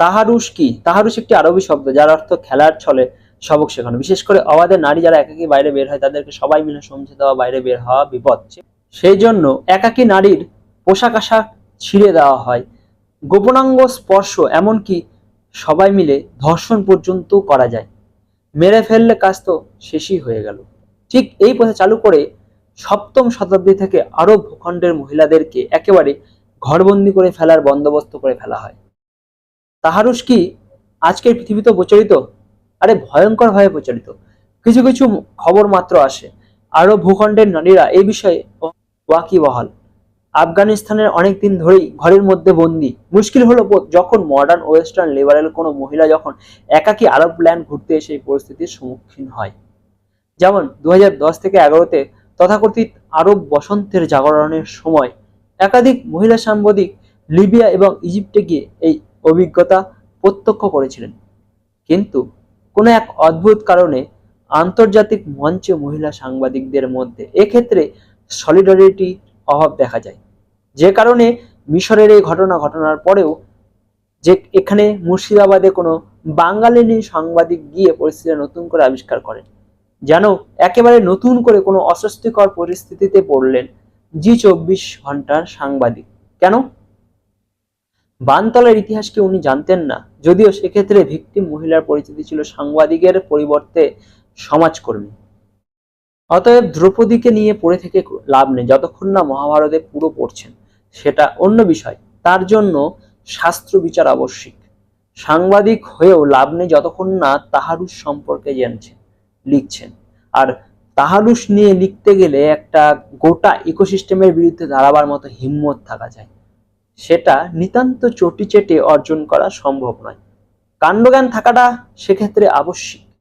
তাহারুস কি? তাহারুস একটি আরবি শব্দ, যার অর্থ খেলার ছলে সবক শেখানো। বিশেষ করে অবাধে নারী যারা একাকী বাইরে বের হয়, তাদেরকে সবাই মিলে সমঝে দেওয়া, বাইরে বের হওয়া বিপদ। সেই জন্য একাকী নারীর পোশাক আশাক ছিঁড়ে দেওয়া হয়। গোপনাঙ্গ স্পর্শ এমনকি সবাই মিলে ধর্ষণ পর্যন্ত করা যায়। মেরে ফেললে কাজ তো শেষই হয়ে গেল। ঠিক এই পথে চালু করে সপ্তম শতাব্দী থেকে আরব ভূখণ্ডের মহিলাদেরকে একেবারে ঘরবন্দি করে ফেলার বন্দোবস্ত করে ফেলা হয়। তাহারুস কি আজকের পৃথিবীতে প্রচলিত? আরে ভয়ঙ্কর ভাবে প্রচলিত। কিছু কিছু খবর মাত্র আসে। আরব ভূখণ্ডের নারীরা এই বিষয়ে ওয়াকিবহাল আফগানিস্তানের অনেক দিন ধরেই ঘরের মধ্যে বন্দি। মুশকিল হলো যখন মডার্ন ওয়েস্টার্ন লিবারেল কোনো মহিলা যখন একাকী আরব ল্যান্ড ঘুরতে এসে এই পরিস্থিতির সম্মুখীন হয়। যেমন দু হাজার দশ থেকে এগারোতে তথাকথিত আরব বসন্তের জাগরণের সময় একাধিক মহিলা সাংবাদিক লিবিয়া এবং ইজিপ্টে গিয়ে এই অভিজ্ঞতা প্রত্যক্ষ করেছিলেন। কিন্তু কোনো এক অদ্ভুত কারণে আন্তর্জাতিক মঞ্চে মহিলা সাংবাদিকদের মধ্যে এক্ষেত্রে সলিডারিটি অভাব দেখা যায়। যে কারণে মিশরের এই ঘটনা ঘটনার পরেও যে এখানে মুর্শিদাবাদে কোনো বাঙালি সাংবাদিক গিয়ে পরিস্থিতি নতুন করে আবিষ্কার করেন, যেন একেবারে নতুন করে কোনো অস্বস্তিকর পরিস্থিতিতে পড়লেন জি চব্বিশ ঘণ্টার সাংবাদিক। কেন? বানতলার ইতিহাসকে উনি জানতেন না। যদিও সেক্ষেত্রে ভিকটিম মহিলার পরিচিতি ছিল সাংবাদিকের পরিবর্তে সমাজকর্মী। অতএব দ্রৌপদীকে নিয়ে পড়ে থেকে লাভ নেই, যতক্ষণ না মহাভারতে পুরো পড়ছেন। সেটা অন্য বিষয়। তার জন্য শাস্ত্র বিচার আবশ্যিক। সাংবাদিক হয়েও লাভ নেই যতক্ষণ না তাহারুস সম্পর্কে জানছেন, লিখছেন। আর তাহারুস নিয়ে লিখতে গেলে একটা গোটা ইকোসিস্টেমের বিরুদ্ধে দাঁড়াবার মতো হিম্মত থাকা যায়। সেটা নিতান্ত চটি চেটে অর্জন করা সম্ভব নয়। কাণ্ডজ্ঞান থাকাটা সেক্ষেত্রে আবশ্যিক।